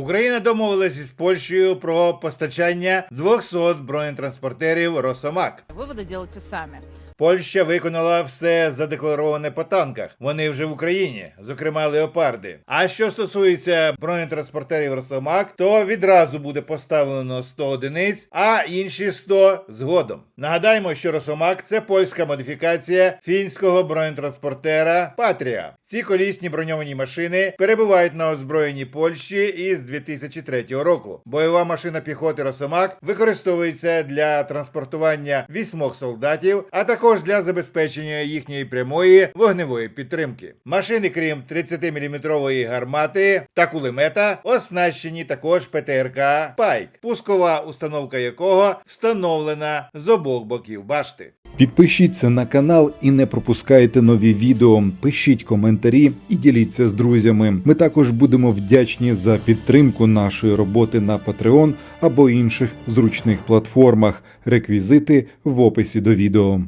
Україна домовилась із Польщею про постачання 200 бронетранспортерів Росомак. Виводи делайте сами. Польща виконала все задеклароване по танках. Вони вже в Україні, зокрема леопарди. А що стосується бронетранспортерів Росомак, то відразу буде поставлено 100 одиниць, а інші 100 згодом. Нагадаємо, що Росомак це польська модифікація фінського бронетранспортера Патрія. Ці колісні броньовані машини перебувають на озброєнні Польщі із 2003 року. Бойова машина піхоти Росомак використовується для транспортування вісьмох солдатів, а також для забезпечення їхньої прямої вогневої підтримки. Машини, крім 30-мм гармати та кулемета, оснащені також ПТРК Пайк, пускова установка якого встановлена з обох боків башти. Підпишіться на канал і не пропускайте нові відео. Пишіть коментарі і діліться з друзями. Ми також будемо вдячні за підтримку нашої роботи на Patreon або інших зручних платформах. Реквізити в описі до відео.